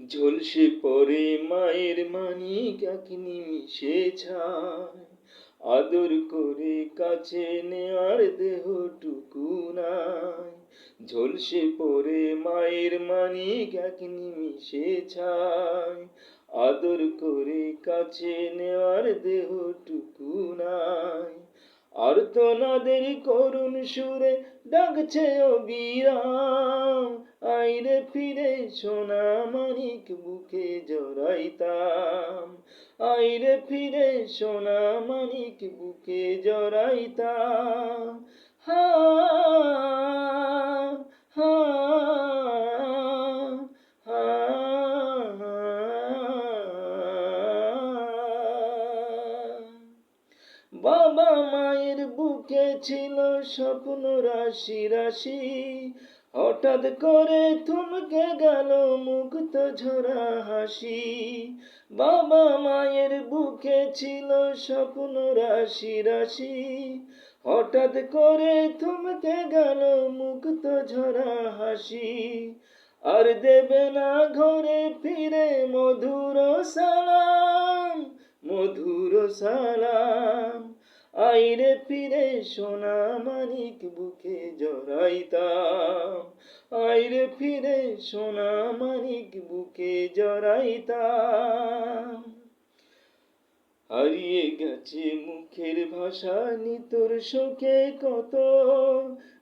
ঝলসে পড়ে মায়ের মানিক এক নিমিষে ছায় আদর করে কাছে নেয়ার দেহটুকু নাই। ঝলসে পড়ে মায়ের মানিক এক নিমিষে ছায় আদর করে কাছে নেওয়ার দেহটুকু নাই। আর্তনাদের করুণ সুরে ডাকছে অবিরাম। আইরে ফিরে সোনা মানিক বুকে জড়াইতাম। আইরে ফিরে সোনা মানিক বুকে জড়াইতাম। বাবা মায়ের বুকে ছিল স্বপ্ন রাশি রাশি। হঠাৎ করে থমকে গেল মুক্ত ঝরা হাসি। বাবা মায়ের বুকে ছিল স্বপ্ন রাশি রাশি। হঠাৎ করে থমকে গেল মুক্ত ঝরা হাসি। আর দেবে না ঘরে ফিরে মধুর সালাম মধুর সালাম। আইরে ফিরে সোনা মানিক বুকে জড়াইতাম। আইরে ফিরে সোনা মানিক বুকে জড়াইতাম। হারিয়ে গেছে মুখের ভাষা, নিতর শোকে কত।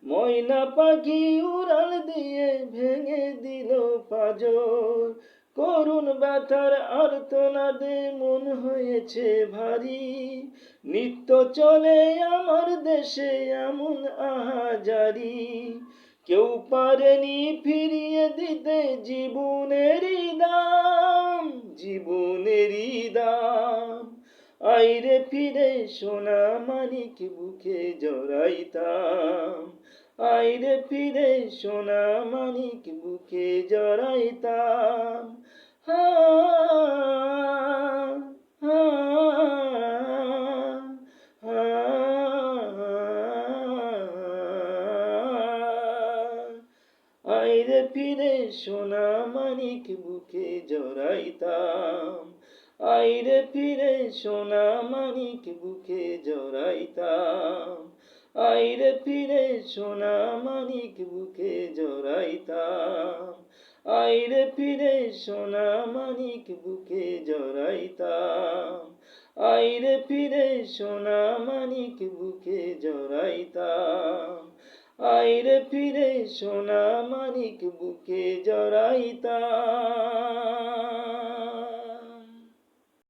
ময়না পাখি উড়াল দিয়ে ভেঙে দিল পাজর। করুণ ব্যথার আর্তনাদে মন হয়েছে ভারী। নিত্য চলে আমার দেশে এমন আহাজারি। কেউ পারেনি ফিরিয়ে দিতে জীবনেরই দাম জীবনেরই দাম। আইরে ফিরে সোনা মানিক বুকে জড়াইতাম। আইরে ফিরে সোনা মানিক বুকে জড়াইতাম। হা আইরে ফিরে সোনা মানিক বুকে জড়াইতাম। আইরে ফিরে সোনা মানিক বুকে জড়াইতাম। আইরে ফিরে সোনা মানিক বুকে জড়াইতাম। আইরে ফিরে সোনা মানিক বুকে জড়াইতাম। আইরে ফিরে সোনা মানিক বুকে জড়াইতাম। আইরে ফিরে সোনা মানিক বুকে জড়াইতাম।